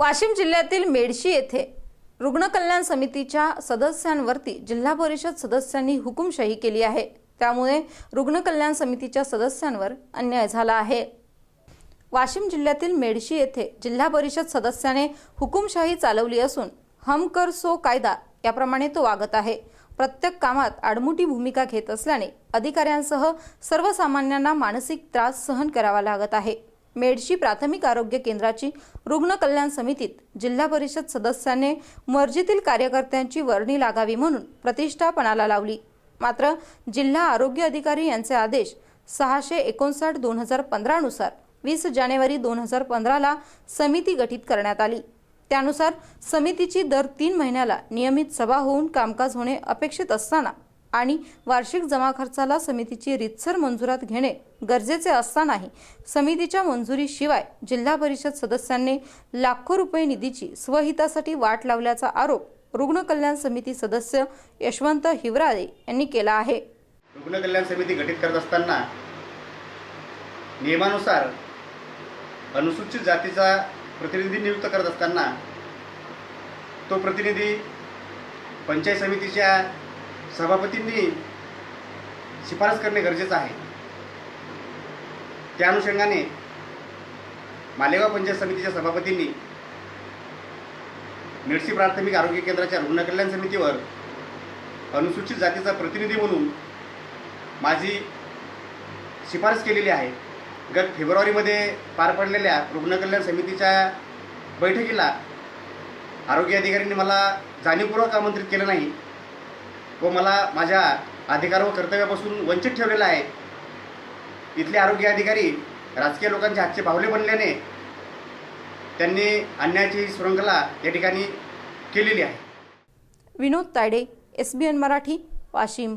वाशिम जिल्ह्यातील मेडशी येथे रुग्ण कल्याण समितीच्या सदस्यांवरती जिल्हा परिषद सदस्यांनी हुकुमशाही केली आहे. त्यामुळे रुग्ण कल्याण समितीच्या सदस्यांवर अन्याय झाला आहे. वाशिम जिल्ह्यातील मेडशी येथे जिल्हा परिषद सदस्याने हुकुमशाही चालवली असून हम कर सो कायदा याप्रमाणे तो वागत आहे. प्रत्येक कामात आडमुठी भूमिका घेत असल्याने अधिकाऱ्यांसह सर्वसामान्यांना मानसिक त्रास सहन करावा लागत आहे. मेडशी प्राथमिक आरोग्य केंद्राची रुग्ण कल्याण समितीत जिल्हा परिषद सदस्याने मर्जीतील कार्यकर्त्यांची वर्णी लागावी म्हणून प्रतिष्ठापणाला लावली. मात्र जिल्हा आरोग्य अधिकारी यांचे आदेश सहाशे एकोणसाठ दोन हजार पंधरानुसार वीस जानेवारी दोन हजार पंधराला समिती गठीत करण्यात आली. त्यानुसार समितीची दर तीन महिन्याला नियमित सभा होऊन कामकाज होणे अपेक्षित असताना आणि वार्षिक जमा खर्चाला समितीची रितसर मंजुरात घेणे गरजेचे असतानाही समितीच्या मंजुरीशिवाय जिल्हा परिषद सदस्यांनी लाखो रुपये निधीची स्वहितासाठी वाट लावल्याचा आरोप रुग्ण कल्याण समिती सदस्य यशवंत हिवराळे यांनी केला आहे. रुग्ण कल्याण समिती गठीत करत असताना नियमानुसार अनुसूचित जातीचा प्रतिनिधी नियुक्त करत असताना तो प्रतिनिधी पंचायत समितीच्या सभापतींनी शिफारस करणे गरजेचं आहे. त्या अनुषंगाने मालेगाव पंचायत समितीच्या सभापतींनी मिरसी प्राथमिक आरोग्य केंद्राच्या रुग्ण कल्याण समितीवर अनुसूचित जातीचा प्रतिनिधी म्हणून माझी शिफारस केलेली आहे. गत फेब्रुवारीमध्ये पार पडलेल्या रुग्ण कल्याण समितीच्या बैठकीला आरोग्य अधिकाऱ्यांनी मला जाणीवपूर्वक आमंत्रित केलं नाही. व मला माझ्या अधिकार व कर्तव्यापासून वंचित ठेवलेला आहे. इथले आरोग्य अधिकारी राजकीय लोकांचे हातचे बाहुले बनल्याने त्यांनी अन्यायाची सुरंगला या ठिकाणी केलेली आहे. Vinod Tayde S B N Marathi Washim.